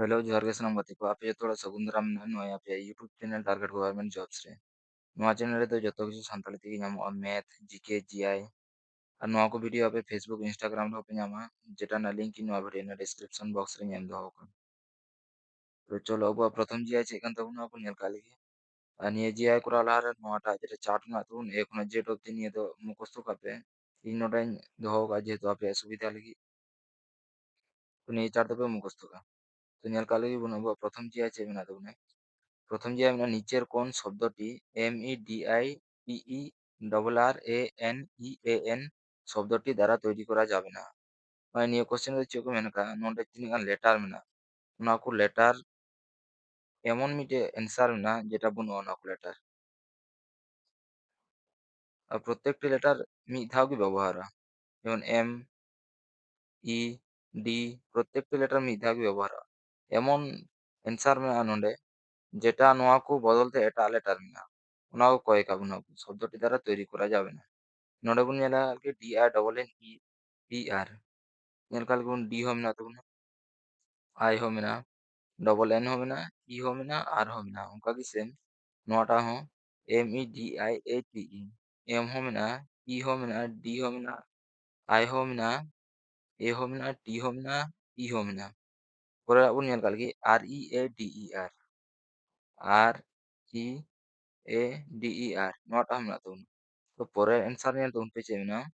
Hello ᱡᱚᱦᱟᱨ ᱜᱮ ᱥᱟᱱᱟᱢ ᱜᱟᱛᱮ ᱠᱚ ᱟᱯᱮ ᱡᱚᱛᱚ ᱦᱚᱲ ᱥᱟᱹᱜᱩᱱ ᱫᱟᱨᱟᱢ ᱱᱚᱜᱼᱚᱭ ᱟᱯᱮᱭᱟᱜ YouTube channel target government jobs ᱨᱮ ᱱᱚᱣᱟ ᱪᱮᱱᱮᱞ ᱨᱮᱫᱚ ᱡᱚᱛᱚ ᱠᱤᱪᱷᱩ ᱥᱟᱱᱛᱟᱲᱤ ᱛᱮᱜᱮ ᱧᱟᱢᱚᱜᱼᱟ ᱢᱮᱛᱷ ᱡᱤᱠᱮ ᱡᱤᱟᱭ ᱟᱨ ᱱᱚᱣᱟ ᱠᱚ ᱵᱷᱤᱰᱤᱭᱳ ᱟᱯᱮ ᱯᱷᱮᱥᱵᱩᱠ ᱤᱱᱥᱴᱟᱜᱨᱟᱢ ᱨᱮᱦᱚᱸ ᱯᱮ ᱧᱟᱢᱟ ᱡᱮᱴᱟ ᱨᱮᱱᱟᱜ ᱞᱤᱝᱠ ᱤᱧ ᱱᱚᱣᱟ ᱵᱷᱤᱰᱤᱭᱳ ᱨᱮᱱᱟᱜ ᱰᱤᱥᱠᱨᱤᱯᱥᱚᱱ ᱵᱚᱠᱥ ᱨᱮᱧ ᱮᱢ ᱫᱚᱦᱚ ᱟᱠᱟᱫᱟ ᱛᱚ ᱪᱚᱞᱚ ᱟᱵᱚᱣᱟᱜ ᱯᱨᱚᱛᱷᱚᱢ ᱡᱤᱟᱭ ᱪᱮᱫ ᱠᱟᱱ ᱛᱟᱵᱚᱱᱟ ᱵᱚᱱ ᱧᱮᱞ ᱠᱟᱜ ᱞᱮᱜᱮ ᱟᱨ ᱱᱤᱭᱟᱹ ᱡᱤᱟᱭ ᱠᱚᱨᱟᱣ ᱞᱟᱦᱟᱨᱮ ᱱᱚᱣᱟᱴᱟᱜ ᱡᱮᱴᱟ ᱪᱟᱨᱴ ᱢᱮᱱᱟᱜ ᱛᱟᱵᱚᱱ ᱮ ᱠᱷᱚᱱᱟᱜ ᱡᱮᱰ ᱚᱵᱫᱤ ᱱᱤᱭᱟᱹ ᱫᱚ ᱢᱩᱠᱷᱚᱥᱛᱚ ᱠᱟᱜ ᱯᱮ ᱤᱧ ᱱᱚᱰᱮᱧ ᱫᱚᱦᱚ ᱟᱠᱟᱫᱟ ᱡᱮᱦᱮᱛᱩ ᱟᱯᱮᱭᱟᱜ ᱥᱩᱵᱤᱫᱷᱟ ᱞᱟᱹᱜᱤᱫ ᱛᱚ ᱱᱤᱭᱟᱹ ᱪᱟᱨᱴ ᱫᱚᱯᱮ ᱢᱩᱠᱷᱚᱥᱛᱚ ᱠᱟᱜᱼᱟ তো ᱧᱮᱞ ᱠᱟᱜ ᱞᱟᱹᱜᱤᱫ ᱵᱚᱱ ᱟᱵᱚᱣᱟᱜ ᱯᱨᱚᱛᱷᱚᱢ ᱡᱮ ᱪᱮᱫ ᱢᱮᱱᱟᱜ ᱛᱟᱵᱚᱱᱟ ᱯᱨᱚᱛᱷᱚᱢ ᱡᱮ ᱢᱮᱱᱟᱜᱼᱟ ᱱᱤᱪᱮᱨ কোন শব্দটি M E D I P E double R A N E A N শব্দটি দ্বারা তৈরি করা যাবে না ᱱᱚᱜᱼᱚᱭ ᱱᱤᱭᱟᱹ ᱠᱚᱥᱪᱮᱱ ᱫᱚ ᱪᱮᱫ ᱠᱚ ᱢᱮᱱ ᱠᱟᱜᱼᱟ ᱱᱚᱰᱮ ᱛᱤᱱᱟᱹᱜ ᱜᱟᱱ ᱞᱮᱴᱟᱨ ᱢᱮᱱᱟᱜᱼᱟ ᱚᱱᱟ ᱠᱚ ᱞᱮᱴᱟᱨ এমন ᱢᱤᱫᱴᱮᱡ ᱮᱱᱥᱟᱨ ᱢᱮᱱᱟᱜᱼᱟ ᱡᱮᱴᱟ ᱵᱟᱹᱱᱩᱜᱼᱟ ᱚᱱᱟ ᱠᱚ ᱞᱮᱴᱟᱨ আর প্রত্যেকটি লেটার মিদ ধাও কি ব্যবহারা যেমন এম ই ডি প্রত্যেকটি লেটার মিদ ধাও কি ব্যবহারা ᱮᱢᱚᱱ ᱮᱱᱥᱟᱨ ᱢᱮᱱᱟᱜᱼᱟ ᱱᱚᱸᱰᱮ ᱡᱮᱴᱟ ᱱᱚᱣᱟ ᱠᱚ ᱵᱚᱫᱚᱞ ᱛᱮ ᱮᱴᱟᱜ ᱞᱮᱴᱟᱨ ᱢᱮᱱᱟᱜᱼᱟ ᱚᱱᱟ ᱠᱚ ᱠᱚᱭ ᱠᱟᱵᱚᱱᱟ ᱥᱚᱵᱫᱚᱴᱤ দ্বারা তৈরি করা যাবে না ᱱᱚᱸᱰᱮ ᱵᱚᱱ ᱧᱮᱞᱟ ᱟᱨᱠᱤ D R double N E P R ᱧᱮᱞ ᱠᱟᱜ ᱵᱚᱱ ᱰᱤ ᱦᱚᱸ ᱢᱮᱱᱟᱜ ᱛᱟᱵᱚᱱᱟ ᱟᱭ ᱦᱚᱸ ᱢᱮᱱᱟᱜᱼᱟ ᱰᱚᱵᱚᱞ ᱮᱱ ᱦᱚᱸ ᱢᱮᱱᱟᱜᱼᱟ ᱤ ᱦᱚᱸ ᱢᱮᱱᱟᱜᱼᱟ ᱟᱨ ᱦᱚᱸ ᱢᱮᱱᱟᱜᱼᱟ ᱚᱱᱠᱟᱜᱮ ᱥᱮᱢ ᱱᱚᱣᱟᱴᱟᱜ ᱦᱚᱸ M E D I A T E M ᱦᱚᱸ ᱢᱮᱱᱟᱜᱼᱟ ᱤ ᱦᱚᱸ ᱢᱮᱱᱟᱜᱼᱟ ᱰᱤ ᱦᱚᱸ ᱢᱮᱱᱟᱜᱼᱟ ᱟᱭ ᱦᱚᱸ ᱢᱮᱱᱟᱜᱼᱟ ᱮ ᱦᱚᱸ ᱢᱮᱱᱟᱜᱼᱟ ᱴᱤ ᱦᱚᱸ ᱢᱮᱱᱟᱜᱼᱟ ᱤ ᱦᱚᱸ ᱢᱮᱱᱟᱜᱼᱟ R E A D E R. R E A D E R. Not am not tun to pore answer nya tun piche na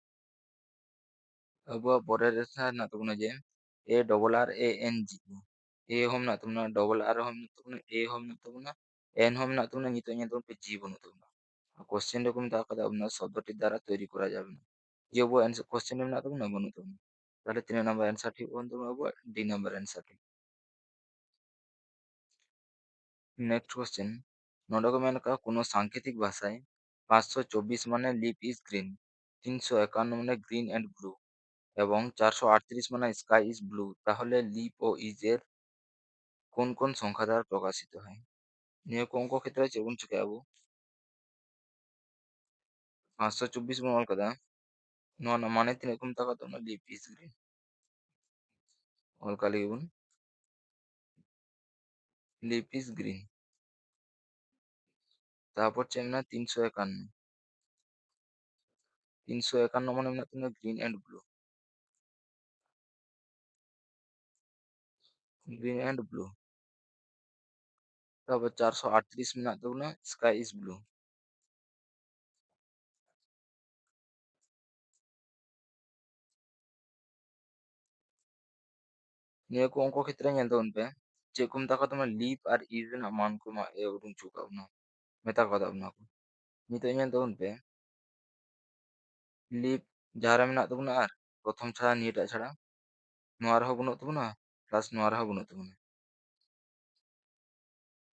abo pore answer na tun je E double R A N G. E A hom na tun double R hom na tun A e hom na tun N hom na tun ngito nya tun piche jibun tun question de kum ta kada abna sabda ti dara toiri kora jabe na ye answer question na tun na bun tun kada tin number answer ti bun tun abo D number answer ti next question নডকমেনকা কোনো সাংকেতিক ভাষায় পাঁচশো চব্বিশ মানে lip is green তিনশো একান্ন মানে green and blue এবং চারশো আটত্রিশ মানে স্কাই ইজ ব্লু তাহলে লিপ ও ইজ এর কোন কোন সংখ্যা দ্বারা প্রকাশিত হয়? নিয়ে কোন কোন ক্ষেত্রে আছে এবং চোখে যাব পাঁচশো চব্বিশ বনল కదా নয় মানে তিন, এরকম টাকা না লিপ ইজ গ্রিন অলকা লিখুন লেপিস গ্রিন তারপর চেমনা তিনশো একান্ন তিনশো একান্ন মানে তোমরা green and blue green and blue তারপর চারশো আটত্রিশ মেনাক তোমরা স্কাই ইজ ব্লু নিয়ে অঙ্ক ক্ষেত্রে নিয়ে দেখুন পে 제꿈따가더만 립 알 이르나 많고 막 에어룬 주가우나 메타가다 우나고 니또면 더운 배 ᱞᱤᱯ ᱡᱟᱦᱟᱸ ᱨᱮ ᱢᱮᱱᱟᱜ ᱛᱟᱵᱚᱱᱟ ᱟᱨ ᱯᱨᱚᱛᱷᱚᱢ ᱪᱷᱟᱲᱟ ᱱᱤᱭᱟᱹᱴᱟᱜ ᱪᱷᱟᱲᱟ ᱱᱚᱣᱟ ᱨᱮᱦᱚᱸ ᱵᱟᱹᱱᱩᱜ ᱛᱟᱵᱚᱱᱟ ᱯᱞᱟᱥ ᱱᱚᱣᱟ ᱨᱮᱦᱚᱸ ᱵᱟᱹᱱᱩᱜ ᱛᱟᱵᱚᱱᱟ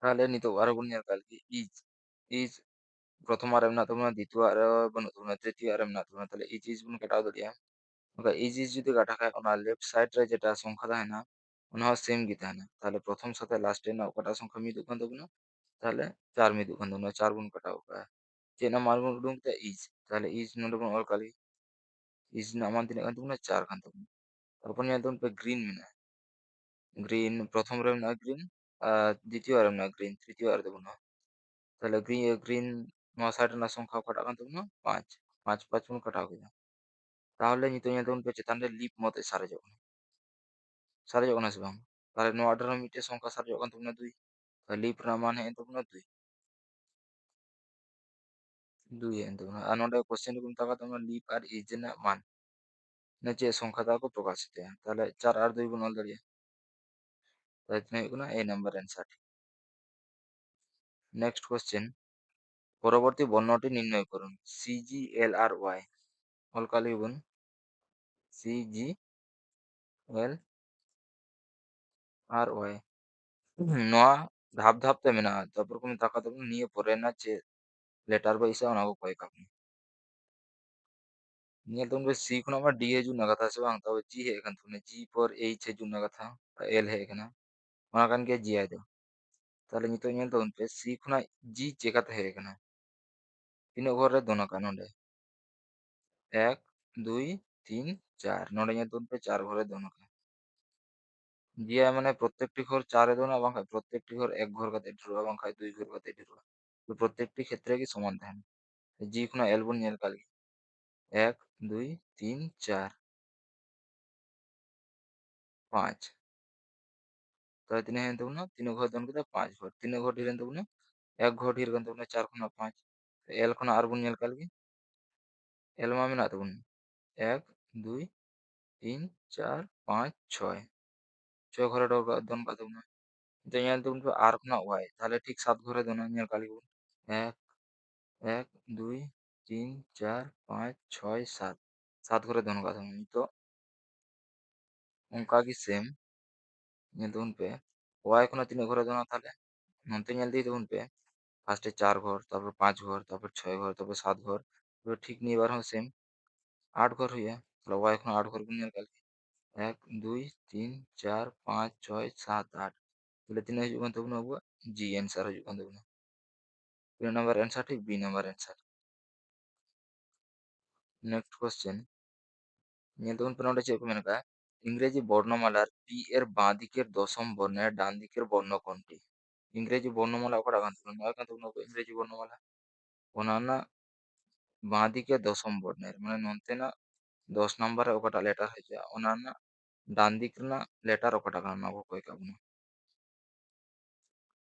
তাহলে নিতোᱜ আরও বন ᱧᱮᱞ ᱠᱟᱜ ᱞᱮᱜᱮ ᱤᱡ ᱤᱡ ᱯᱨᱚᱛᱷᱚᱢᱟᱜ ᱨᱮ ᱢᱮᱱᱟᱜ ᱛᱟᱵᱚᱱᱟ ᱫᱤᱛᱤᱭᱚᱣᱟᱜ ᱨᱮ ᱵᱟᱹᱱᱩᱜ ᱛᱟᱵᱚᱱᱟ ᱛᱨᱤᱛᱤᱭᱚᱣᱟᱜ ᱨᱮ ᱢᱮᱱᱟᱜ ᱛᱟᱵᱚᱱᱟ ᱛᱟᱦᱞᱮ ᱤᱡ ᱤᱡ ᱵᱚᱱ ᱠᱟᱴᱟᱣ ᱫᱟᱲᱮᱭᱟᱜᱼᱟ ᱚᱱᱠᱟ ᱤᱡ ᱤᱡ ᱡᱩᱫᱤ ᱠᱟᱴᱟ ᱠᱷᱟᱡ ᱚᱱᱟ ᱞᱮᱯᱷᱴ ᱥᱟᱭᱤᱰ ᱨᱮ ᱡᱮᱴᱟ ᱥᱚᱝᱠᱷᱟ ᱛᱟᱦᱮᱱᱟ उन्हावा सेम गीता है ना তাহলে প্রথম সাথে লাস্টে নাও কটা সংখ্যা মি দুগুণ দুগুণ তাহলে 4 মি দুগুণ দুগুণ 4 গুণ কটা होगा চেনা মার্গুণ দুগুণ ইজ। তাহলে ইজ নরবন অল কালি ইজ নামান তিন কান দুগুণ 4 কান দুগুণ তারপর নিয়ে দুগুণ পে গ্রিন মিনা গ্রিন প্রথম রে না গ্রিন দ্বিতীয় রে না গ্রিন তৃতীয় রে দুগুণ তাহলে গ্রিন গ্রিন নয় সাইডের সংখ্যা কটা কান দুগুণ 5 5 5 গুণ কটা होगा তাহলে নিতে নিয়ে দুগুণ পে চেতান রে লিপ মতে সারে যাবে। ସାରେ ଜଗନ୍ନାଥ ଶିବମ୍ ତାହେଲେ ନୂଆ ଅର୍ଡରର ମିଟେ ସଂଖ୍ୟା ସାରେ ଜଗନ୍ନାଥ ଗୁଣ ଦୁଇ ତାହେଲେ ଲିଫ୍ ର ମାନ ଏନ୍ତ ଗୁଣ ଦୁଇ দুই মানে আর নটা কোশ্চেন কিন্তু থাকা তোমরা লিপ আর ইজ না মান। যে সংখ্যা থাকো প্রকাশিত তাহলে চার আর দুই গুণ দাঁড়িয়ে। তাহলে এই নাম্বার অ্যান্সার নেক্সট কোশ্চেন পরবর্তী বর্ণটি নির্ণয় করুন। সিজি এল আর ওয়াই অলকালি গুণ C G L RY. Noa dhap-dhap temina, dapur kung nagkakataon ni-foreign at che letter C को डी है जो से वांगता हो जी है कन जी पर एच है जो नगथा एल है जी आ दो ताले सी खुना जी चेकत है कना इन ओवर रे दोनों का नोडे 1 2 चार घर नोडे দিয়া মানে प्रत्येकটি ঘর 4 এ দুना বাঁকা प्रत्येकটি ঘর 1 ঘর ᱠᱟᱛᱮ ᱰᱷᱮᱨᱚᱜᱼᱟ ᱵᱟᱝᱠᱷᱟᱡ 2 ᱜᱷᱚᱨ ᱠᱟᱛᱮ ᱰᱷᱮᱨᱚᱜᱼᱟ ᱛᱚ ᱯᱨᱚᱛᱮᱠᱴᱤ ᱠᱷᱮᱛᱨᱮ ᱜᱮ ᱥᱚᱢᱟᱱ ᱛᱟᱦᱮᱱᱟ ᱡᱤ ᱠᱷᱚᱱᱟᱜ ᱮᱞ ᱵᱚᱱ ᱧᱮᱞ ᱠᱟᱜ ᱜᱮ 1 2 3 4 5 তাহলে তিন হয়ে তখন তিন ঘর দন কেটে পাঁচ ঘর তিন ঘর ঢির তখন এক ঘর ঢির তখন চার খনা পাঁচ এল খনা আর বন নেল কালকে এল মা মেনা তখন এক দুই তিন চার পাঁচ ছয় ᱪᱚ ᱜᱷᱚᱨᱮ ᱫᱚ ᱫᱚᱱ ᱠᱟᱜ ᱛᱟᱵᱚᱱᱟ ᱱᱤᱛᱚᱜ ᱧᱮᱞ ᱛᱟᱵᱚᱱ ᱯᱮ ᱟᱨ ᱠᱷᱚᱱᱟᱜ ᱚᱣᱟᱭ ᱛᱟᱦᱚᱞᱮ ᱴᱷᱤᱠ ᱥᱟᱛ ᱜᱷᱚᱨᱮ ᱫᱚᱱᱟ ᱧᱮᱞ ᱠᱟᱜ ᱞᱮᱵᱚᱱ ᱮᱠ ᱮᱠ দুই তিন চার পাঁচ ছয় সাত সাত ঘরে দন ᱠᱟᱜ ᱛᱟᱵᱚᱱᱟ ᱱᱤᱛᱚᱜ ᱚᱱᱠᱟ ᱜᱮ ᱥᱮᱢ ᱧᱮᱞ ᱛᱟᱵᱚᱱ ᱯᱮ ওয়াই খোনা তিন ঘরে দোনা তাহলে নতে নেল দিয়ে দেবুন পে ফার্স্টে চার ঘর তারপর পাঁচ ঘর তারপর ছয় ঘর তারপর সাত ঘর ঠিক নিয়ে এবার সেম আট ঘর হইয়া তাহলে ওয়াই এখন আট ঘর গুণ নেল কালকে এক, দুই, তিন, চার, পাঁচ, ছয়, সাত, আট। তাহলে তিন হয়ে যুগান্ত হব জি অ্যান্সার হয়ে যুগান্ত হব প্রিয় নাম্বার অ্যান্সারটি B number answer next question নিয়ে দেখুন প্রশ্নটা চেক মেনকা ইংরেজি বর্ণমালার পি এর বাঁ দিকের দশম বর্ণের ডান দিকের বর্ণ কোনটি? ইংরেজি বর্ণমালা ওখানে আগান নয় আগান তুলুন ইংরেজি বর্ণমালা। অন্যান্য বাঁ দিকে দশম বর্ণের মানে নন্তে না দশ নম্বরে ওটা লেটার হয়েছে অন্যান্য ডান দিক লেটার దాని దిక్కున లెటర్ ఒకటగన్నా ఒక్కొక్కన.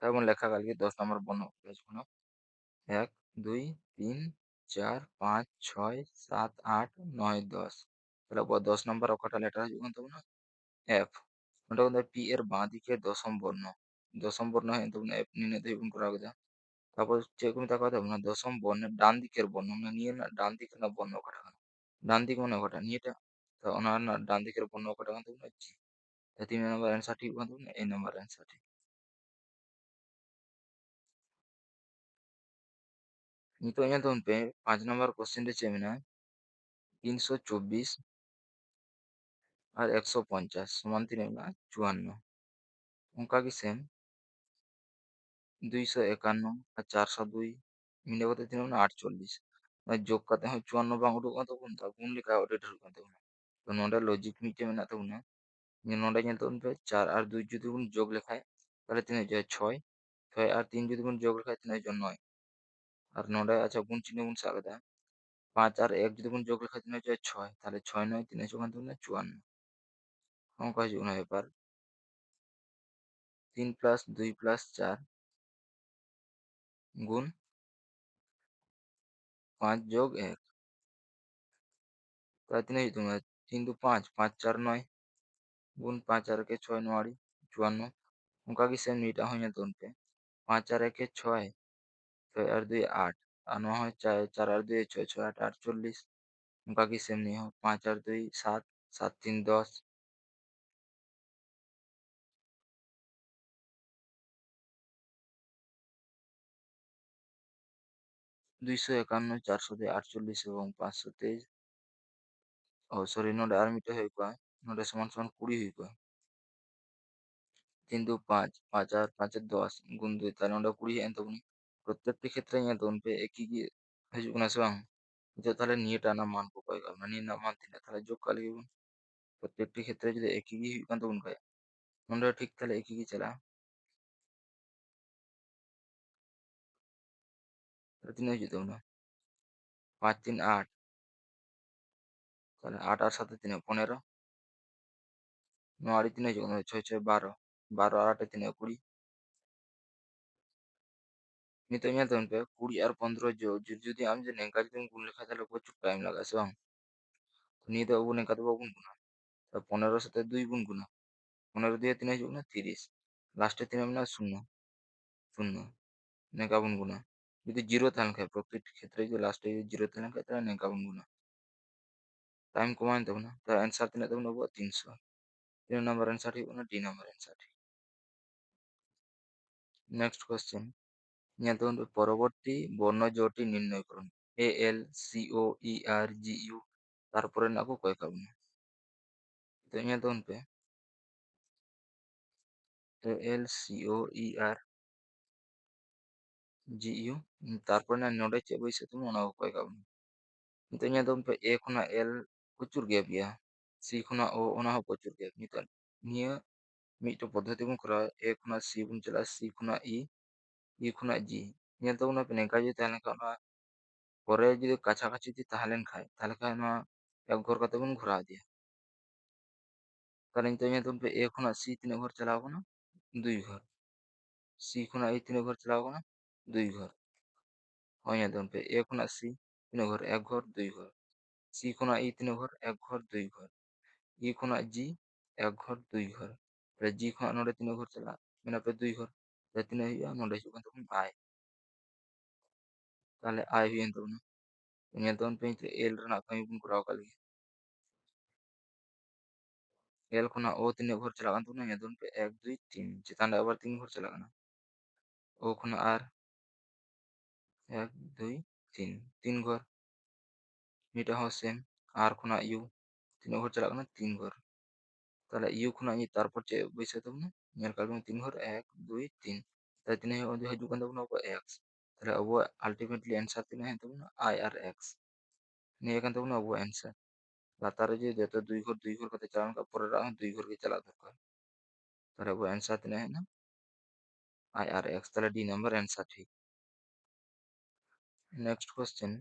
এবং লেখা কালকে 10 নম্বর বন পেজগুলো 1 2 3 4 5 6 7 8 9 10 তাহলে 10 নম্বর ওখানে লেটার হয়ে কোন তোমরা এফ ওটা কোন পি এর বাঁ দিকে দশম বর্ণ। দশম বর্ণ হয় তোমরা এফ নিয়ে দেবেন করা গেছে তারপর যেরকম তা কথা না, দশম বর্ণের ডান দিকের বর্ণ না নিয়ে না, ডান দিকে না বর্ণ ওখানে ডান দিক মনে ওখানে নিয়েটা তো ওনার না ডান দিকের বন্য কটা ওখান থেকে হচ্ছে তিন নম্বর অ্যান্সারটি ওখান থেকে এই নম্বর অ্যান্সারটি ᱱᱤᱛᱚᱜ ᱧᱮᱞ ᱛᱟᱵᱚᱱ ᱯᱮ ᱯᱟᱸᱪ ᱱᱟᱢᱵᱟᱨ ᱠᱚᱥᱪᱮᱱ ᱨᱮ ᱪᱮᱫ ᱢᱮᱱᱟᱜᱼᱟ ᱛᱤᱱᱥᱚ ᱪᱚᱵᱵᱤᱥ ᱟᱨ ᱮᱠᱥᱚ ᱯᱚᱧᱪᱟᱥ ᱥᱚᱢᱟᱱ ᱛᱤᱱᱟᱹᱜ ᱢᱮᱱᱟᱜᱼᱟ ᱪᱩᱣᱟᱱᱱᱚ ᱚᱱᱠᱟᱜᱮ ᱥᱮᱢ দুইশো একান্ন আর চারশো দুই মিলে কত তিন আটচল্লিশ। যোগ কাতে হয় চুয়ান্ন বাং উঠুক তখন গুণ? লেখা ওটা ঢুকান তখন ᱛᱚ ᱱᱚᱰᱮ ᱞᱚᱡᱤᱠ ᱢᱤᱫᱴᱮᱱ ᱢᱮᱱᱟᱜ ᱛᱟᱵᱚᱱᱟ ᱡᱮ ᱱᱚᱰᱮ ᱧᱮᱞ ᱛᱟᱵᱚᱱ ᱯᱮ ᱪᱟᱨ ᱟᱨ ᱫᱩᱭ ᱡᱩᱫᱤ ᱵᱚᱱ ᱡᱳᱜᱽ ᱞᱮᱠᱷᱟᱡ ᱛᱟᱦᱚᱞᱮ ᱛᱤᱱᱟᱹᱜ ᱦᱤᱡᱩᱜᱼᱟ ᱪᱷᱚᱭ ᱪᱷᱚᱭ ᱟᱨ ᱛᱤᱱ ᱡᱩᱫᱤ ᱵᱚᱱ ᱡᱳᱜᱽ ᱞᱮᱠᱷᱟᱡ ᱛᱤᱱᱟᱹᱜ ᱦᱤᱡᱩᱜᱼᱟ ᱱᱚᱭ আর নটা আচ্ছা গুণ চিহ্ন গুণ সাত এটা পাঁচ আর এক যদি গুণ যোগ লেখা তিন হচ্ছে ছয় তাহলে ছয় নয় তিন হচ্ছে ওখান থেকে চুয়ান্ন অঙ্ক হচ্ছে কোনো ব্যাপার তিন প্লাস দুই প্লাস চার গুণ পাঁচ যোগ এক তাহলে তিন হচ্ছে তোমার তিন দু পাঁচ পাঁচ চার নয় গুণ পাঁচ আর একে ছয় নয়াড়ি চুয়ান্ন ᱚᱱᱠᱟ ᱜᱮ ᱥᱮᱢ ᱱᱤᱭᱟᱹᱴᱟᱜ ᱦᱚᱸ ᱧᱮᱞ ᱛᱟᱵᱚᱱ ᱯᱮ পাঁচ আর একে ছয় ছয় আর দুই আট আর নয় হয় চার চার আর দুই ছয় ছয় আট আটচল্লিশ ᱚᱱᱠᱟ ᱜᱮ ᱥᱮᱢ নিয়ে হোক পাঁচ আর দুই সাত সাত তিন দশ দুইশো একান্ন চারশো দুই আটচল্লিশ এবং পাঁচশো তেইশ Oh, sorry, not army টা হয়ে কয়, নটা সমান সমান কুড়ি হয়ে কয়। তিন দু পাঁচ, পাঁচ আর পাঁচের দশ গুণ দুই তাহলে নটা কুড়ি হয়ে তখন প্রত্যেকটি ক্ষেত্রে ইয়ে তখন পে একই কি হয়েছে না সবাং যে তাহলে নিয়ে টানা মান কো কয় কারণ নিয়ে না মান তিনটা তাহলে যোগ কালে গুণ প্রত্যেকটি ক্ষেত্রে যদি একই কি হয়ে তখন কয় নটা ঠিক তাহলে একই কি চালা? তিন হয়ে যেত না। পাঁচ তিন আট তাহলে আট আর সাথে তিনে পনেরো। নয় তিনে যখন মানে ছয় ছয় বারো। বারো আর আটে তিনে কুড়ি। নিতে মেতন পে কুড়ি আর পনেরো যোগ যদি আমি যে নেঙ্কা যদি গুণ লেখা তাহলে প্রচুর টাইম লাগে এবং নিয়ে দেবো নেঙ্কা দেবো গুণ গুণা। তাহলে পনেরোর সাথে দুই গুণ গুণা। পনেরো, দিয়ে তিনে যোগ না মানে তিরিশ। লাস্টে তিনে না শূন্য। শূন্য। নেঙ্কা গুণ গুণা। যদি জিরো থাকে খায় ক্ষেত্রে যদি লাস্টে যদি জিরো থাকে তাহলে নেঙ্কা গুণ গুণা। টাইম ᱠᱚᱢᱟᱣᱮᱱ ᱛᱟᱵᱚᱱᱟ তাহলে অ্যান্সার ᱛᱤᱱᱟᱹᱜ ᱛᱟᱵᱚᱱᱟ ᱟᱵᱚᱣᱟᱜ তিনশো তিন নম্বর অ্যান্সার ᱦᱩᱭᱩᱜ ᱠᱟᱱᱟ D number answer next question ᱧᱮᱞ ᱛᱟᱵᱚᱱ ᱯᱮ পরবর্তী বর্ণ জোড়টি নির্ণয় করুন এ এল সি ও ই আর জি ইউ তারপরে ᱨᱮᱱᱟᱜ ᱠᱚ ᱠᱚᱭ ᱠᱟᱜ ᱵᱚᱱᱟ তো ᱧᱮᱞ ᱛᱟᱵᱚᱱ ᱯᱮ এ এল সি ও ই আর জি ইউ তারপরে না ᱱᱚᱰᱮ ᱪᱮᱫ ᱵᱟᱹᱭᱥᱟᱹᱜ ᱛᱟᱵᱚᱱᱟ ᱚᱱᱟ ᱠᱚ ᱠᱚᱭ ᱠᱟᱜ ᱵᱚᱱᱟ ᱱᱤᱛᱚᱜ ᱧᱮᱞ ᱛᱟᱵᱚᱱ ᱯᱮ ᱮ ᱠᱷᱚᱱᱟᱜ ᱮᱞ Kucur gap ya, C kᱷᱚᱱᱟᱜ O ᱚᱱᱟ ᱦᱚᱸ ᱠᱚᱪᱩᱨ ᱜᱮᱭᱟ ᱱᱤᱛᱚᱜ ᱱᱤᱭᱟᱹ ᱢᱤᱫᱴᱮᱱ ᱯᱚᱫᱽᱫᱷᱚᱛᱤ ᱵᱚᱱ ᱠᱚᱨᱟᱣᱟ ᱮ ᱠᱷᱚᱱᱟᱜ ᱥᱤ ᱵᱚᱱ ᱪᱟᱞᱟᱜᱼᱟ ᱥᱤ ᱠᱷᱚᱱᱟᱜ ᱤ ᱤ ᱠᱷᱚᱱᱟᱜ ᱡᱤ ᱧᱮᱞ ᱛᱟᱵᱚᱱᱟ ᱱᱚᱝᱠᱟ ᱡᱩᱫᱤ ᱛᱟᱦᱮᱸ ᱞᱮᱱᱠᱷᱟᱱ ᱚᱱᱟ পরে যদি কাছাকাছি যদি ᱛᱟᱦᱮᱸ ᱞᱮᱱᱠᱷᱟᱱ ᱛᱟᱦᱚᱞᱮ ᱠᱷᱟᱱ ᱱᱚᱣᱟ এক ᱜᱷᱚᱨ ᱠᱟᱛᱮ ᱵᱚᱱ ঘোরাᱣ ᱤᱫᱤᱭᱟ ᱛᱟᱦᱚᱞᱮ ᱱᱤᱛᱚᱜ ᱧᱮᱞ ᱛᱟᱵᱚᱱ ᱯᱮ ᱮ ᱠᱷᱚᱱᱟᱜ ᱥᱤ ᱛᱤᱱᱟᱹᱜ ᱜᱷᱚᱨ ᱪᱟᱞᱟᱣ ᱟᱠᱟᱱᱟ দুই ঘর সি খᱚᱱᱟᱜ ই ᱛᱤᱱᱟᱹᱜ ঘর ᱪᱟᱞᱟᱣ ᱟᱠᱟᱱᱟ দুই ঘর ᱦᱚᱸ ᱧᱮᱞ ᱛᱟᱵᱚᱱ ᱯᱮ এ ᱠᱷᱚᱱᱟᱜ সি ᱛᱤᱱᱟᱹᱜ ঘর ᱮᱠ ঘর দুই ঘর সি কোনা ই তিন ঘর এক ঘর দুই ঘর ই কোনা জি এক ঘর দুই ঘর জি ᱠᱷᱚᱱ ᱱᱚᱰᱮ ᱛᱤᱱᱟᱹᱜ ᱜᱷᱚᱨ ᱪᱟᱞᱟᱜᱼᱟ ᱢᱮᱱᱟ ᱯᱮ ᱫᱩᱭ ᱜᱷᱚᱨ ᱛᱟᱦᱞᱮ ᱛᱤᱱᱟᱹᱜ ᱦᱩᱭᱩᱜᱼᱟ ᱱᱚᱰᱮ ᱦᱤᱡᱩᱜ ᱠᱟᱱ ᱛᱟᱵᱚᱱ ᱟᱭ ᱛᱟᱦᱞᱮ ᱟᱭ ᱦᱩᱭᱮᱱ ᱛᱟᱵᱚᱱᱟ ᱧᱮᱞ ᱛᱟᱵᱚᱱ ᱯᱮ ᱱᱤᱛᱚᱜ এল ᱨᱮᱱᱟᱜ ᱠᱟᱹᱢᱤ ᱵᱚᱱ ᱠᱚᱨᱟᱣ ᱠᱟᱜ ᱞᱮᱜᱮ এল খᱚᱱᱟᱜ ও তিᱱᱟᱹᱜ ঘর ᱪᱟᱞᱟᱜ ᱠᱟᱱ ᱛᱟᱵᱚᱱᱟ ᱧᱮᱞ ᱛᱟᱵᱚᱱ ᱯᱮ ᱮᱠ দুই তিন ᱪᱮᱛᱟᱱ ᱨᱮ আবার তিন ঘর ᱪᱟᱞᱟᱜ ᱠᱟᱱᱟ ও খᱚᱱᱟᱜ আর এক দুই তিন তিন ঘর ᱢᱤᱫᱴᱮᱡ ᱦᱚᱸ ᱥᱮᱢ ᱟᱨ ᱠᱷᱚᱱᱟᱜ ᱤᱭᱩ ᱛᱤᱱᱟᱹᱜ ᱜᱷᱚᱨ ᱪᱟᱞᱟᱜ ᱠᱟᱱᱟ ᱛᱤᱱ ᱜᱷᱚᱨ ᱛᱟᱦᱚᱞᱮ ᱤᱭᱩ ᱠᱷᱚᱱᱟᱜ ᱛᱟᱨᱯᱚᱨ ᱪᱮᱫ ᱵᱟᱹᱭᱥᱟᱹᱜ ᱛᱟᱵᱚᱱᱟ ᱧᱮᱞ ᱠᱟᱜ ᱵᱚᱱ ᱛᱤᱱ ᱜᱷᱚᱨ ᱮᱠ ᱫᱩᱭ ᱛᱤᱱ ᱛᱟᱦᱚᱞᱮ ᱛᱤᱱᱟᱹᱜ ᱦᱩᱭᱩᱜᱼᱟ ᱦᱤᱡᱩᱜ ᱠᱟᱱ ᱛᱟᱵᱚᱱᱟ ᱟᱵᱚᱣᱟᱜ ᱮᱠᱥ ᱛᱟᱦᱚᱞᱮ ᱟᱵᱚᱣᱟᱜ ᱟᱞᱴᱤᱢᱮᱴᱞᱤ ᱮᱱᱥᱟᱨ ᱛᱤᱱᱟᱹᱜ ᱦᱮᱡ ᱛᱟᱵᱚᱱᱟ ᱟᱭ ᱟᱨ ᱮᱠᱥ ᱱᱤᱭᱟᱹ ᱠᱟᱱ ᱛᱟᱵᱚᱱᱟ ᱟᱵᱚᱣᱟᱜ ᱮᱱᱥᱟᱨ ᱞᱟᱛᱟᱨ ᱨᱮ ᱡᱮ ᱡᱚᱛᱚ ᱫᱩᱭ ᱜᱷᱚᱨ ᱫᱩᱭ ᱜᱷᱚᱨ ᱠᱟᱛᱮ ᱪᱟᱞᱟᱣ ᱞᱮᱱᱠᱷᱟᱱ ᱯᱚᱨᱮᱨᱟᱜ ᱦᱚᱸ ᱫᱩᱭ ᱜᱷᱚᱨ ᱜᱮ ᱪᱟᱞᱟᱜ ᱫᱚᱨᱠᱟᱨ তাহলে আবার অ্যান্সার দিলে হ্যাঁ না আই আর এক্স তাহলে ডি নাম্বার অ্যান্সার ঠিক next question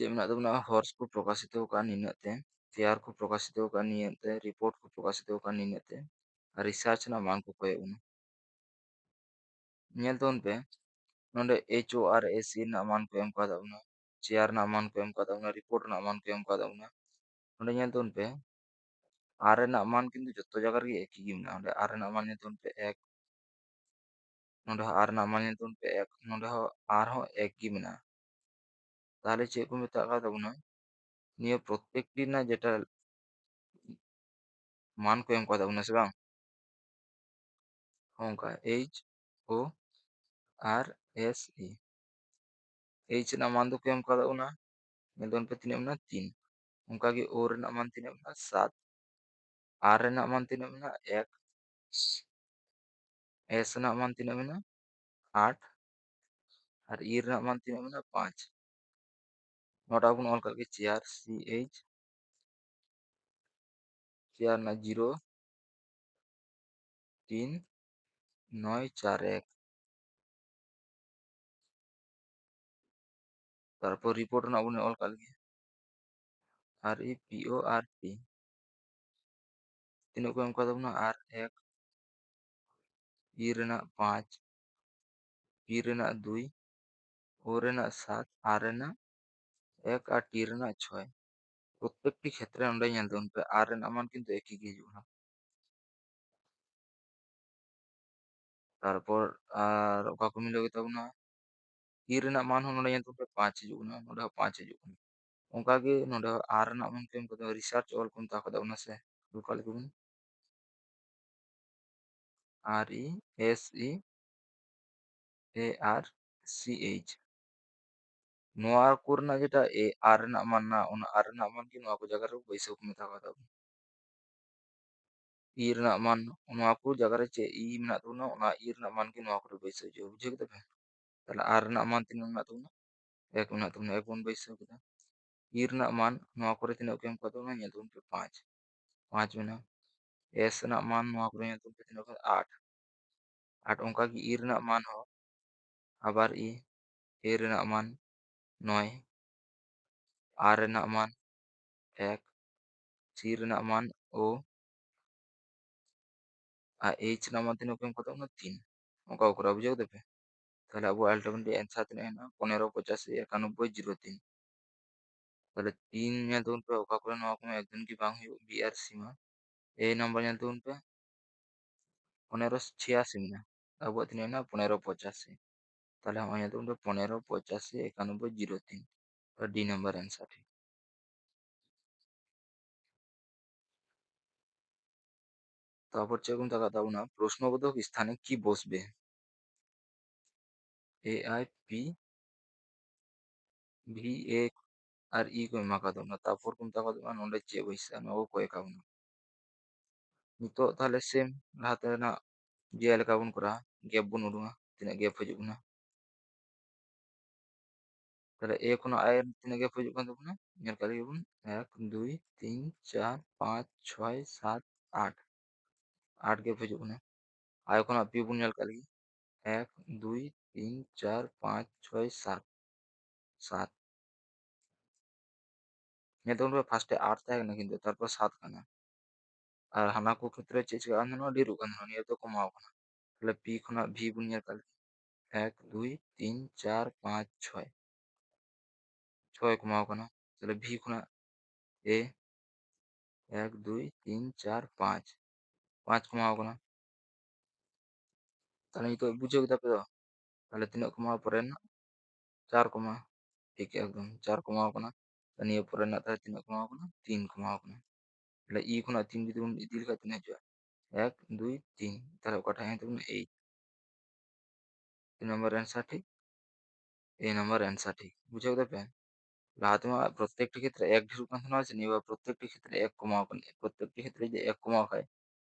cek nak tahu nak horse ku prokasi tu kan ini nanti VR ku prokasi tu kan ini nanti report ku prokasi tu kan ini nanti research na mang ku kaya uno nyal tuh npe nonde HORS ini nak mang ku yang kata uno CR nak mang ku yang kata uno report nak mang ku yang kata uno nonde nyal tuh npe R nak mang kini jatuh jaga lagi ekki gimana? Nonde R nak mang nyal tuh npe ek nonde R nak mang nyal tuh npe ek nonde R ho ek gimana? తాళి చేకు తగాదగున నీవు প্রত্যেকটি না যেটা মান কয়েম কদাগুনা সে বাং হোঙ্কা H O R S E H ᱨᱮᱱᱟᱜ ᱢᱟᱱ ᱫᱚ ᱠᱚᱭᱮᱢ ᱠᱟᱫᱟᱜᱼᱟ ᱢᱮᱫᱚᱱ ᱯᱮ ᱛᱤᱱᱟᱹᱜ ᱢᱮᱱᱟᱜᱼᱟ ᱛᱤᱱ ᱚᱱᱠᱟᱜᱮ ᱳ ᱨᱮᱱᱟᱜ ᱢᱟᱱ ᱛᱤᱱᱟᱹᱜ ᱢᱮᱱᱟᱜᱼᱟ ᱥᱟᱛ আর ᱨᱮᱱᱟᱜ মান ᱛᱤᱱᱟᱹᱜ ᱢᱮᱱᱟᱜᱼᱟ ᱮᱠ এস ᱨᱮᱱᱟᱜ মান ᱛᱤᱱᱟᱹᱜ ᱢᱮᱱᱟᱜᱼᱟ আট আর ই ᱨᱮᱱᱟᱜ মান ᱛᱤᱱᱟᱹᱜ ᱢᱮᱱᱟᱜᱼᱟ ᱯᱟᱸᱪ नोटाबुन ऑन करके चेयर सी एच, चेयर ना ज़ीरो, तीन नय चार, एक। रिपोर्ट রিপোর্ট না আপনি অল কালকে R E P O R P तीनों को हम कर आर एक ई रेना पाँच पी रेना दुई ओ सात, आर रेना এক আর টি ᱨᱮᱱᱟᱜ ছয় প্রত্যেকটি ক্ষেত্রে ᱚᱸᱰᱮ ᱧᱮᱞ ᱛᱟᱵᱚᱱ ᱯᱮ আর ᱨᱮᱱᱟᱜ মান কিন্তু একই ᱜᱮ ᱦᱤᱡᱩᱜ ᱠᱟᱱᱟ তারপর আর ᱚᱠᱟ ᱠᱚ ᱢᱤᱞᱟᱹᱣ ᱜᱮᱛᱟ ᱵᱚᱱᱟ ই ᱨᱮᱱᱟᱜ মান ᱦᱚᱸ ᱱᱚᱰᱮ ᱧᱮᱞ ᱛᱟᱵᱚᱱ ᱯᱮ ᱯᱟᱸᱪ ᱦᱤᱡᱩᱜ ᱠᱟᱱᱟ ᱱᱚᱰᱮ ᱦᱚᱸ ᱯᱟᱸᱪ ᱦᱤᱡᱩᱜ ᱠᱟᱱᱟ ᱚᱱᱠᱟᱜᱮ ᱱᱚᱰᱮ ᱦᱚᱸ ᱟᱨ ᱨᱮᱱᱟᱜ মান ᱠᱚ ᱮᱢ ᱠᱟᱫᱟ রিসার্চ ᱚᱞ ᱠᱚ ᱢᱮᱛᱟᱣ ᱠᱟᱫᱟ ᱵᱚᱱᱟ ᱥᱮ ᱚᱠᱟ ᱞᱮᱠᱟ ᱵᱚᱱ R E S E A R C H noar kurna kita eh, e ar na manna un ar na man ki noa ko jagar bai sup me thaka tab ir na man un aku jaga che i mena un ir na man ki noa ko bai sup jo bujhe kita tala ar na man tin na tu bai sup kita. Ir na man noa ko re tin ok em ko tu na nyel tu pe 5 5 mena s na man noa ko nyel tu pe tin ok 8 8 ongka ki ir na man ho. Abar i ir na man noi. Are na man. Ek. Sir na man. O. A h na man tino kem kotong na tin oka ukura bujau tepe. Tala bu alternate di ensa tina ena konero kocha se ya kanu bu jiro tin. Tala tin nya tun pe oka kura no akum ekdun ki bang hiu br sima e nambar nya tun pe. Konero chia sima tabu tina ena konero kocha e. তাহলে আমার আমায় তোমরা পনেরো, পঁচাশি, একানব্বই, zero তিন। D number answer ঠিক তারপর সেরকম দেখা দাও না, প্রশ্নবোধক স্থানে কি বসবে? A I P V A R E কই মাখা দাও না। তারপর কোন দেখা দাও নন্ডে চেয়ে বসছে আমি ও কয়ে খাব না। নিতো তাহলে সেম হাতে না ᱡᱮ ᱞᱮᱠᱟ ᱵᱚᱱ ᱠᱚᱨᱟᱣᱟ ᱜᱮᱯ ᱵᱚᱱ ᱩᱰᱩᱝᱟ ᱛᱤᱱᱟᱹᱜ ᱜᱮᱯ ᱦᱤᱡᱩᱜ না। তাহলে এ কোনো আয়ের তিন আগে পর্যন্ত দেবো না। এর কাজে দেখুন এক, দুই, তিন, চার, পাঁচ, ছয়, সাত, আট। आठ के फिर उन्हें आयो को अपी बुनियाल कर ली एक दुई तीन चार पाँच छः सात सात ये तो उनपे फ़र्स्ट आठ था ना किंतु तार पर सात करना और हमारे को कितने चीज़ का अंदर ना डीरू का अंदर ये तो कमाओ करना मतलब पी खुना भी बुनियाल कर ली एक दुई तीन चार पाँच छः ᱪᱷᱚᱭ ᱠᱚᱢᱟᱣ ᱟᱠᱟᱱᱟ ᱛᱟᱦᱚᱞᱮ ᱵᱷᱤ ᱠᱷᱚᱱᱟᱜ ᱮ ᱮᱠ ᱫᱩᱭ ᱛᱤᱱ ᱪᱟᱨ ᱯᱟᱸᱪ ᱯᱟᱸᱪ ᱠᱚᱢᱟᱣ ᱟᱠᱟᱱᱟ ᱛᱟᱦᱚᱞᱮ ᱱᱤᱛᱚᱜ ᱵᱩᱡᱷᱟᱹᱣ ᱠᱮᱫᱟᱯᱮ ᱛᱚ ᱛᱟᱦᱚᱞᱮ ᱛᱤᱱᱟᱹᱜ ᱠᱚᱢᱟᱣ ᱯᱚᱨᱮ ᱨᱮᱱᱟᱜ ᱪᱟᱨ ᱠᱚᱢᱟ ᱴᱷᱤᱠ ᱮᱠᱫᱚম ᱪᱟᱨ ᱠᱚᱢᱟᱣ ᱟᱠᱟᱱᱟ ᱱᱤᱭᱟᱹ ᱯᱚᱨᱮ ᱨᱮᱱᱟᱜ ᱛᱟᱦᱚᱞᱮ ᱛᱤᱱᱟᱹᱜ ᱠᱚᱢᱟᱣ ᱟᱠᱟᱱᱟ ᱛᱤᱱ ᱠᱚᱢᱟᱣ ᱟᱠᱟᱱᱟ তাহলে ই খোনা তিন যদি আমরা ইদি লেখা তিন হচ্ছে এক দুই তিন তাহলে কটা হ্যাঁ তখন এই তিন নম্বর অ্যান্সার ঠিক এই নম্বর অ্যান্সার ঠিক বুঝে গেলে ঘাতেমা প্রত্যেকটি ক্ষেত্রে এক ঢের রূপান্তর আছে নি প্রত্যেকটি ক্ষেত্রে এক কমা করলে প্রত্যেকটি ক্ষেত্রে যে এক কমা হয়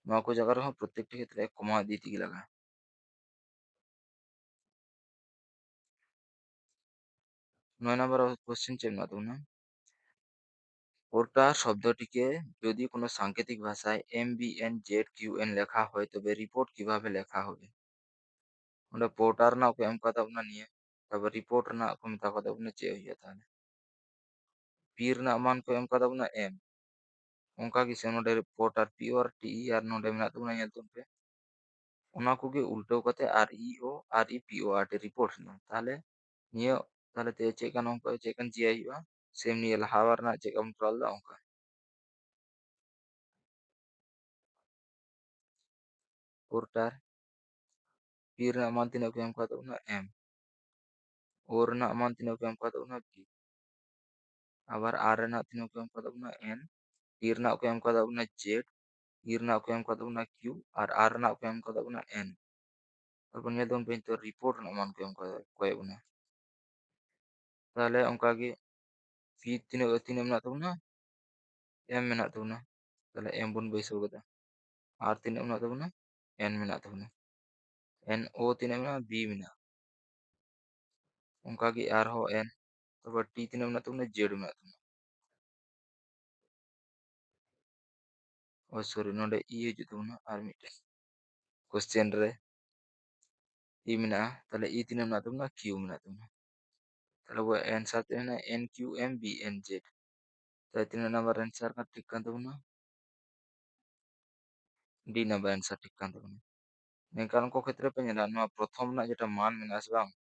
वहां কো जगह হয়, প্রত্যেকটি ক্ষেত্রে এক কমা দিতে কি লাগা নয় নম্বর কোশ্চেন চেম না? তোমরা ওরটা শব্দটিকে যদি কোনো সাংকেতিক ভাষায় M B N Z Q N লেখা হয়, তবে রিপোর্ট কীভাবে লেখা হবে? ওটা পোর্টার না, ওকে এম কথা নিয়ে, তারপর রিপোর্ট না, ওকে কথা চেয়ে হইয়া তাহলে। ᱯᱤ ᱨᱮᱱᱟᱜ ᱢᱟᱱ ᱠᱚ ᱮᱢ ᱠᱟᱫᱟ ᱵᱚᱱᱟ ᱮᱢ ᱚᱱᱠᱟ ᱜᱮᱥᱮ ᱱᱚᱰᱮ ᱯᱚᱴ R P O R T E R ᱱᱚᱰᱮ ᱢᱮᱱᱟᱜ ᱛᱟᱵᱚᱱᱟ ᱧᱮᱞ ᱛᱟᱵᱚᱱ ᱯᱮ ᱚᱱᱟ ᱠᱚᱜᱮ ᱩᱞᱴᱟᱹᱣ ᱠᱟᱛᱮ R E O R E P O R T report ᱮᱱᱟ ᱛᱟᱦᱚᱞᱮ ᱱᱤᱭᱟᱹ ᱛᱟᱦᱚᱞᱮ ᱛᱮ ᱪᱮᱫ ᱞᱮᱠᱟ ᱱᱚᱝᱠᱟ ᱪᱮᱫ ᱞᱮᱠᱟᱱ ᱪᱮᱭᱟᱭ ᱦᱩᱭᱩᱜᱼᱟ ᱥᱮᱢ ᱱᱤᱭᱟᱹ ᱞᱟᱦᱟ ᱨᱮᱱᱟᱜ ᱪᱮᱫ ᱞᱮᱠᱟ ᱵᱚᱱ ᱠᱚᱨᱟᱣ ᱞᱮᱫᱟ ᱚᱱᱠᱟ ᱯᱳᱨᱴᱟᱨ ᱯᱤ ᱨᱮᱱᱟᱜ ᱢᱟᱱ ᱛᱤᱱᱟᱹᱜ ᱠᱚ ᱮᱢ ᱠᱟᱫ ᱛᱟᱵᱚᱱᱟ ᱮᱢ ᱳ ᱨᱮᱱᱟᱜ ᱢᱟᱱ ᱛᱤᱱᱟᱹᱜ ᱠᱚ ᱮᱢ ᱠᱟᱫ ᱛᱟᱵᱚᱱᱟ ᱯᱤ ᱟᱵᱟᱨ ᱟᱨ ᱨᱮᱱᱟᱜ ᱛᱤᱱᱟᱹᱜ ᱠᱚ ᱮᱢ ᱠᱟᱫᱟ ᱵᱚᱱᱟ ᱮᱱ ᱴᱤ ᱨᱮᱱᱟᱜ ᱠᱚ ᱮᱢ ᱠᱟᱫᱟ ᱵᱚᱱᱟ ᱡᱮᱰ ᱤ ᱨᱮᱱᱟᱜ ᱠᱚ ᱮᱢ ᱠᱟᱫᱟ ᱵᱚᱱᱟ ᱠᱤᱭᱩ ᱟᱨ ᱟᱨ ᱨᱮᱱᱟᱜ ᱠᱚ ᱮᱢ ᱠᱟᱫᱟ ᱵᱚᱱᱟ ᱮᱱ ᱛᱟᱨᱯᱚᱨ ᱧᱮᱞ ᱛᱟᱵᱚᱱ ᱯᱮ ᱱᱤᱛᱚᱜ ᱨᱤᱯᱳᱨᱴ ᱨᱮᱱᱟᱜ ᱢᱟᱱ ᱠᱚ ᱮᱢ ᱠᱟᱫᱟ ᱠᱚᱭᱮᱜ ᱵᱚᱱᱟ ᱛᱟᱦᱚᱞᱮ ᱚᱱᱠᱟᱜᱮ ᱯᱷᱤ ᱛᱤᱱᱟᱹᱜ ᱛᱤᱱᱟᱹᱜ ᱢᱮᱱᱟᱜ ᱛᱟᱵᱚᱱᱟ एम मेना तबना तले एम बन बैसा और तीन मेना तबना एन मेना तबना एन ओ तीन मेना बी मेना उनका की आर हो N Lepas di tina mana tu nak jadu mana? Oh sorry, noda iya jadu mana? Army tu. Question re. I mana? Tala i tina mana tu nak Q mana tu? Tala buat N satu mana? N Q M B N Z. Tala tina nama rancangan cara nak tikan tu mana? D nama rancangan cara tikan tu mana? Nengkalan kau ketrapan jadu mana? Pertama ah, mana jadu mana?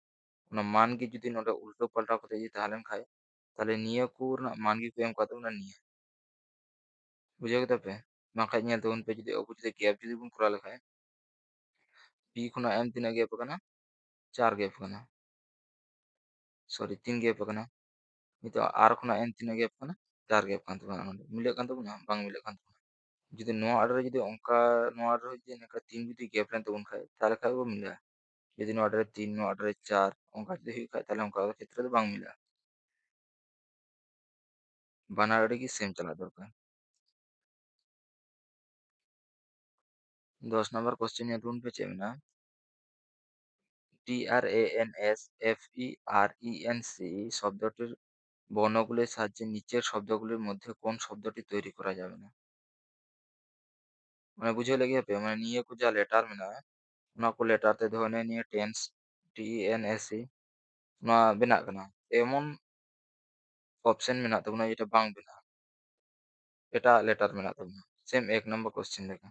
ᱚᱱᱟ ᱢᱟᱱᱜᱮ ᱡᱩᱫᱤ ᱱᱚᱰᱮ ᱩᱞᱴᱟᱹ ᱯᱟᱞᱴᱟᱣ ᱠᱟᱛᱮ ᱡᱩᱫᱤ ᱛᱟᱦᱮᱸ ᱞᱮᱱᱠᱷᱟᱡ ᱛᱟᱦᱚᱞᱮ ᱱᱤᱭᱟᱹ ᱠᱚ ᱨᱮᱱᱟᱜ ᱢᱟᱱ ᱜᱮᱠᱚ ᱮᱢ ᱠᱟᱜ ᱛᱟᱵᱚᱱᱟ ᱱᱤᱭᱟᱹ᱾ ᱵᱩᱡᱷᱟᱹᱣ ᱠᱮᱫᱟ ᱯᱮ? ᱵᱟᱝᱠᱷᱟᱡ ᱧᱮᱞ ᱛᱟᱵᱚᱱ ᱯᱮ ᱡᱩᱫᱤ ᱟᱵᱚ ᱡᱩᱫᱤ ᱜᱮᱯ ᱡᱩᱫᱤ ᱵᱚᱱ ᱠᱚᱨᱟᱣ ᱞᱮᱠᱷᱟᱡ ᱯᱤ ᱠᱷᱚᱱᱟᱜ ᱮᱢ ᱛᱤᱱᱟᱹᱜ ᱜᱮᱯ ᱟᱠᱟᱱᱟ? ᱪᱟᱨ ᱜᱮᱯ ᱟᱠᱟᱱᱟ᱾ ᱥᱚᱨᱤ ᱛᱤᱱ ᱜᱮᱯ ᱟᱠᱟᱱᱟ᱾ ᱱᱤᱛᱚᱜ ᱟᱨ ᱠᱷᱚᱱᱟᱜ ᱮᱢ ᱛᱤᱱᱟᱹᱜ ᱜᱮᱯ ᱟᱠᱟᱱᱟ? ᱪᱟᱨ ᱜᱮᱯ ᱠᱟᱱ ᱛᱟᱵᱚᱱᱟ ᱱᱚᱰᱮ᱾ ᱢᱤᱞᱟᱹᱜ ᱠᱟᱱ ᱛᱟᱵᱚᱱᱟ? ᱵᱟᱝ ᱢᱤᱞᱟᱹᱜ ᱠᱟᱱ ᱛᱟᱵᱚᱱᱟ᱾ ᱡᱩᱫᱤ ᱱᱚᱣᱟ ᱟᱲᱮ ᱨᱮ ᱡᱩᱫᱤ ᱚᱱᱠᱟ ᱱᱚᱣᱟ ᱟᱲᱮ ᱨᱮ ᱡᱩᱫᱤ ᱱᱚᱝᱠᱟ ᱛᱤᱱ ᱡᱩᱫᱤ ᱜᱮᱯ ᱞᱮᱱ ᱛᱟᱵᱚᱱ ᱠᱷᱟᱡ ᱛᱟᱦᱚᱞᱮ ᱠᱷᱟᱡ ᱵᱚ ᱢᱤᱞᱟᱹᱜᱼᱟ᱾ ᱡᱩᱫᱤ ᱱᱚᱣᱟ ᱚᱰᱟᱨ ᱨᱮ ᱛᱤᱱ ᱱᱚᱣᱟ ᱚᱰᱟᱨ ᱨᱮ ᱪᱟᱨ ᱚᱱᱠᱟ ᱡᱩᱫᱤ ᱦᱩᱭᱩᱜ ᱠᱷᱟᱡ ᱛᱟᱦᱚᱞᱮ ᱚᱱᱠᱟ ᱠᱷᱮᱛᱨᱮ ᱫᱚ ᱵᱟᱝ ᱢᱤᱞᱟᱹᱜᱼᱟ ᱵᱟᱱᱟᱨ ᱨᱮᱜᱮ ᱥᱮᱢ ᱪᱟᱞᱟᱜ ᱫᱚᱨᱠᱟᱨ দশ নম্বর কোশ্চেন এর রুন পে চেয়ে মেনা T R A N S F E R E N C শব্দটির বর্ণগুলির সাহায্যে নিচের শব্দগুলির মধ্যে কোন শব্দটি তৈরি করা যাবে না মানে বুঝে লেগে যাবে মানে নিয়ে কুজা লেটার মেনা लेटारे ᱠᱚ ᱞᱮᱴᱟᱨ ᱛᱮ ᱫᱚᱦᱚᱭᱱᱟ ᱱᱤᱭᱟᱹ tense T E N S तबना बना लेटर मे तबना सेम एक नम्बर कोश्चिन लेखा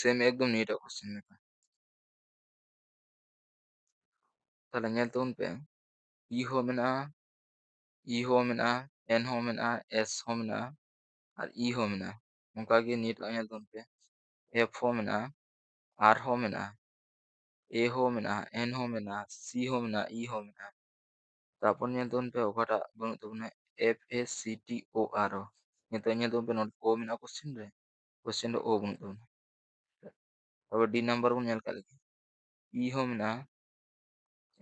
सेम एकदम नीट कोश्चिन लेखा पे ई हो ई हो एन हो मे एस हो मे और ई हो ᱚᱱᱠᱟ ᱜᱮ ᱱᱤᱴ ᱞᱟᱝ ᱧᱮᱞ ᱛᱟᱵᱚᱱ ᱯᱮ ᱮᱯᱷ ᱦᱚᱸ ᱢᱮᱱᱟᱜᱼᱟ ᱟᱨ ᱦᱚᱸ ᱢᱮᱱᱟᱜᱼᱟ ᱮ ᱦᱚᱸ ᱢᱮᱱᱟᱜᱼᱟ ᱮᱱ ᱦᱚᱸ ᱢᱮᱱᱟᱜᱼᱟ ᱥᱤ ᱦᱚᱸ ᱢᱮᱱᱟᱜᱼᱟ ᱤ ᱦᱚᱸ ᱢᱮᱱᱟᱜᱼᱟ ᱛᱟᱨᱯᱚᱨ ᱧᱮᱞ ᱛᱟᱵᱚᱱ ᱯᱮ ᱚᱠᱟᱴᱟᱜ ᱵᱟᱹᱱᱩᱜ ᱛᱟᱵᱚᱱᱟ F A C T O ᱟᱨ ᱳ ᱱᱤᱛᱚᱜ ᱧᱮᱞ ᱛᱟᱵᱚᱱ ᱯᱮ ᱱᱚᱰᱮ ᱳ ᱢᱮᱱᱟᱜᱼᱟ ᱠᱚᱥᱪᱮᱱ ᱨᱮ ᱠᱚᱥᱪᱮᱱ ᱨᱮ ᱳ ᱵᱟᱹᱱᱩᱜ ᱛᱟᱵᱚᱱᱟ ᱛᱟᱨᱯᱚᱨ ᱰᱤ ᱱᱟᱢᱵᱟᱨ ᱵᱚᱱ ᱧᱮᱞ ᱠᱟᱜ ᱞᱮᱜᱮ ᱤ ᱦᱚᱸ ᱢᱮᱱᱟᱜᱼᱟ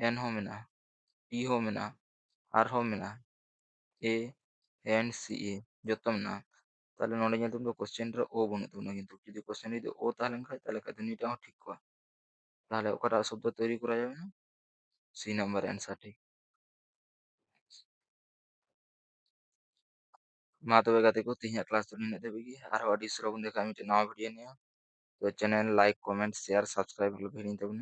এন হো মেনা টি হো মেনা আর হো মেনা এ এন সি এ যত মেনা ᱛᱟᱦᱚᱞᱮ ᱱᱚᱰᱮ ᱧᱮᱞ ᱛᱟᱵᱚᱱ ᱠᱚᱥᱪᱮᱱ ᱨᱮ ᱚ ᱵᱟᱹᱱᱩᱜ ᱛᱟᱵᱚᱱᱟ ᱠᱤᱱᱛᱩ ᱡᱩᱫᱤ ᱠᱚᱥᱪᱮᱱ ᱡᱩᱫᱤ ᱚ ᱛᱟᱦᱮᱸ ᱞᱮᱱᱠᱷᱟᱱ ᱛᱟᱦᱚᱞᱮ ᱠᱷᱟᱱ ᱫᱚ ᱱᱤᱭᱟᱹᱴᱟᱜ ᱦᱚᱸ ᱴᱷᱤᱠ ᱠᱚᱜᱼᱟ ᱛᱟᱦᱚᱞᱮ ᱚᱠᱟᱴᱟᱜ ᱥᱚᱵᱫᱚ ᱛᱳᱭᱨᱤ ᱠᱚᱨᱟ যাবে না সি নাম্বার অ্যান্সার ঠিক মা তবে গাতে কো তিন ক্লাস তো নিনে দেবে কি আর অডিস রকম দেখে আমি একটা নাও ভিডিও নিয়ে তো channel like comment share subscribe গুলো ভেঙে দেবেন